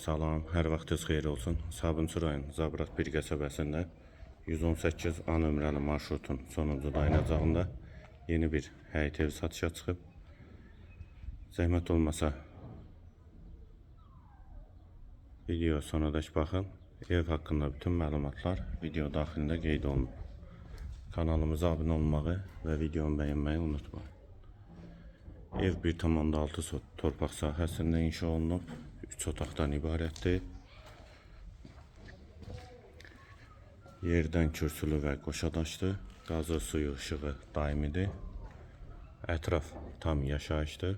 Salam, hər vaxtınız xeyir olsun. Sabunçu rayon Zabrat bir qəsəbəsində 118 A nömrəli marşrutun sonuncu dayanacağında yeni bir həyət ev satışa çıxıb. Zəhmət olmasa video sonadək baxın. Ev haqqında bütün məlumatlar video daxilində qeyd olunub. Kanalımıza abunə olmağı və videomu bəyənməyi unutmayın. Ev 1,6 sot torpaq sahəsində inşa olunub. 3 otaqdan ibarətdir. Yerdən kürsülü və qoşadaşdır. Qazı, suyu, işığı daimidir. Ətraf tam yaşayışdır.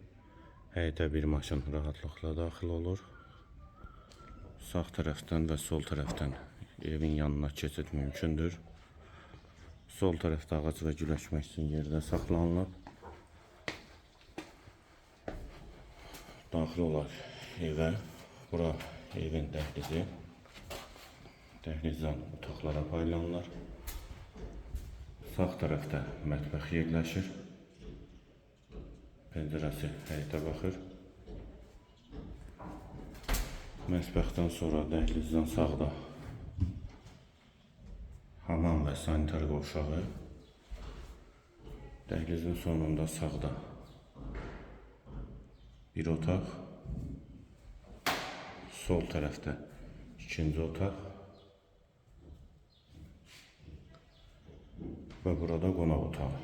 Həyətə bir maşın rahatlıqla daxil olur. Sağ tərəfdən və sol tərəfdən evin yanına keçid mümkündür. Sol tərəfdə ağac və güləşmək üçün yerdə saxlanılıb. daxil olar evə. Bura evin dəhlizi. Dəhlizdən otaqlara paylanırlar. Sağ tərəfdə mətbəx yerləşir. Pəncərəsi həyətə baxır. Mətbəxdən sonra dəhlizdən sağda hamam və sanitar qovşağı. Dəhlizin sonunda sağda bir otaq. Sol tərəfdə ikinci otaq. Və burada qonaq otağı.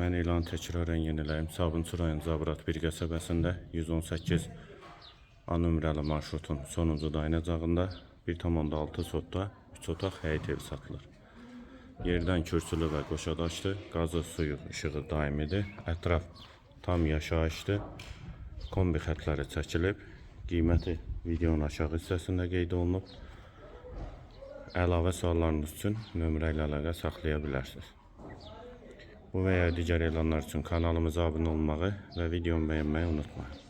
Mən elan təkrarən yeniləyim. Sabunçu rayon Zabrat bir qəsəbəsində 118 A nömrəli marşrutun sonuncu dayanacağında 1,6 sotda 3 otaq həyət evi satılır. Yerdən kürsülü və qoşadaşdır. Qazı, suyu, işığı daimidir. Ətraf tam yaşayışdır. Kombi xətləri çəkilib. Qiyməti videonun aşağı hissəsində qeyd olunub. Əlavə suallarınız üçün nömrə ilə əlaqə saxlaya bilərsiniz. Bu və ya digər elanlar üçün kanalımıza abunə olmağı və videomu bəyənməyi unutmayın.